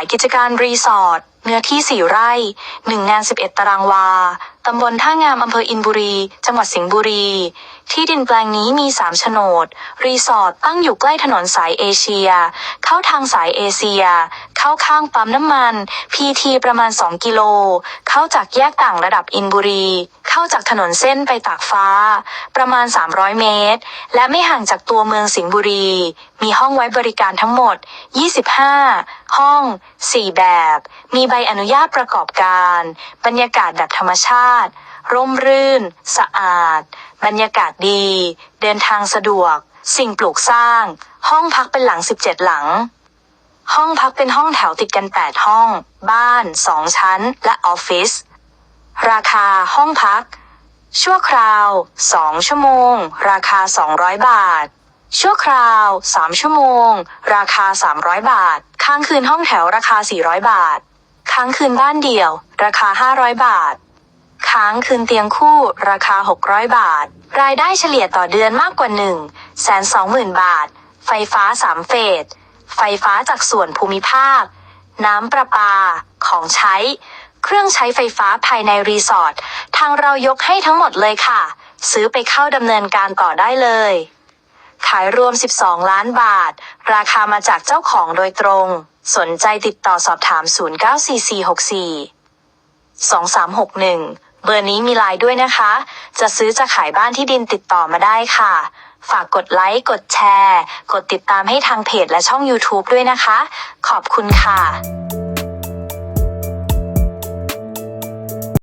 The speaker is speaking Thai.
ายกิจการรีสอร์ทเนื้อที่ 4 ไร่1งาน11 ตารางวา ตำบลท่างาม อำเภออินบุรี จังหวัดสิงห์บุรี ที่ดินแปลงนี้มี 3 โฉนด รีสอร์ทตั้งอยู่ใกล้ถนนสายเอเชีย เข้าทางสายเอเชีย เข้าข้างปั๊มน้ำมัน พีทีประมาณ 2 กิโล เข้าจากแยกต่างระดับอินบุรี เข้าจากถนนเส้นไปตากฟ้า ประมาณ 300 เมตร และไม่ห่างจากตัวเมืองสิงห์บุรี มีห้องไว้บริการทั้งหมด 25 ห้อง 4 แบบ มีใบอนุญาตประกอบการ บรรยากาศแบบธรรมชาติ ร่มรื่น สะอาด บรรยากาศดี เดินทางสะดวก สิ่งปลูกสร้าง ห้องพักเป็นหลัง 17 หลัง ห้องพักเป็นห้องแถวติดกัน 8 ห้อง บ้าน 2 ชั้น และออฟฟิศ ราคาห้องพัก ชั่วคราว 2 ชั่วโมง ราคา 200 บาทชั่วคราว 3 ชั่วโมง ราคา 300 บาท ค้างคืนห้องแถวราคา 400 บาท ค้างคืนบ้านเดี่ยว ราคา 500 บาท ค้างคืนเตียงคู่ ราคา 600 บาท รายได้เฉลี่ยต่อเดือนมากกว่า 1 2 0 0 0 0 บาท ไฟฟ้า 3 เฟส ไฟฟ้าจากส่วนภูมิภาค น้ำประปา ของใช้ เครื่องใช้ไฟฟ้าภายในรีสอร์ท ทางเรายกให้ทั้งหมดเลยค่ะ ซื้อไปเข้าดำเนินการต่อได้เลย ขายรวม 12 ล้านบาท ราคามาจากเจ้าของโดยตรง สนใจติดต่อสอบถาม 094464 2361 เบอร์นี้มีไลน์ด้วยนะคะ จะซื้อจะขายบ้านที่ดินติดต่อมาได้ค่ะ ฝากกดไลค์ กดแชร์ กดติดตามให้ทางเพจและช่อง YouTube ด้วยนะคะ ขอบคุณค่ะ